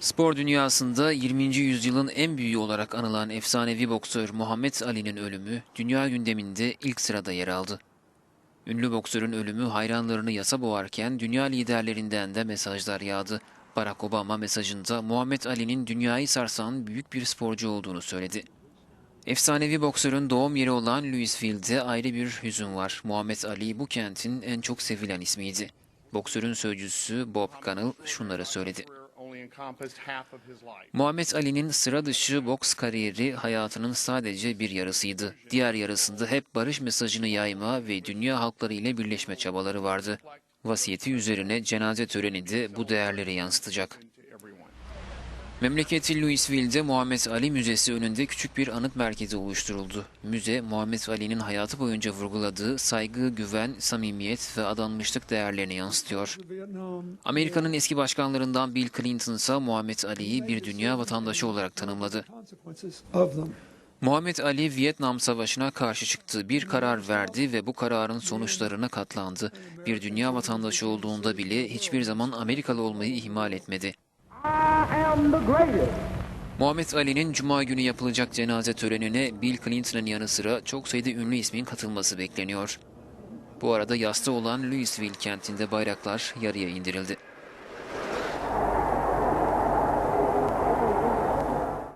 Spor dünyasında 20. yüzyılın en büyüğü olarak anılan efsanevi boksör Muhammed Ali'nin ölümü dünya gündeminde ilk sırada yer aldı. Ünlü boksörün ölümü hayranlarını yasa boğarken dünya liderlerinden de mesajlar yağdı. Barack Obama mesajında Muhammed Ali'nin dünyayı sarsan büyük bir sporcu olduğunu söyledi. Efsanevi boksörün doğum yeri olan Louisville'de ayrı bir hüzün var. Muhammed Ali bu kentin en çok sevilen ismiydi. Boksörün sözcüsü Bob Gunnell şunları söyledi. Muhammed Ali'nin sıra dışı boks kariyeri hayatının sadece bir yarısıydı. Diğer yarısında hep barış mesajını yayma ve dünya halkları ile birleşme çabaları vardı. Vasiyeti üzerine cenaze töreni de bu değerleri yansıtacak. Memleketi Louisville'de Muhammed Ali Müzesi önünde küçük bir anıt merkezi oluşturuldu. Müze, Muhammed Ali'nin hayatı boyunca vurguladığı saygı, güven, samimiyet ve adanmışlık değerlerini yansıtıyor. Amerika'nın eski başkanlarından Bill Clinton ise Muhammed Ali'yi bir dünya vatandaşı olarak tanımladı. Muhammed Ali Vietnam Savaşı'na karşı çıktı. Bir karar verdi ve bu kararın sonuçlarına katlandı. Bir dünya vatandaşı olduğunda bile hiçbir zaman Amerikalı olmayı ihmal etmedi. Muhammed Ali'nin Cuma günü yapılacak cenaze törenine Bill Clinton'ın yanı sıra çok sayıda ünlü ismin katılması bekleniyor. Bu arada yasta olan Louisville kentinde bayraklar yarıya indirildi.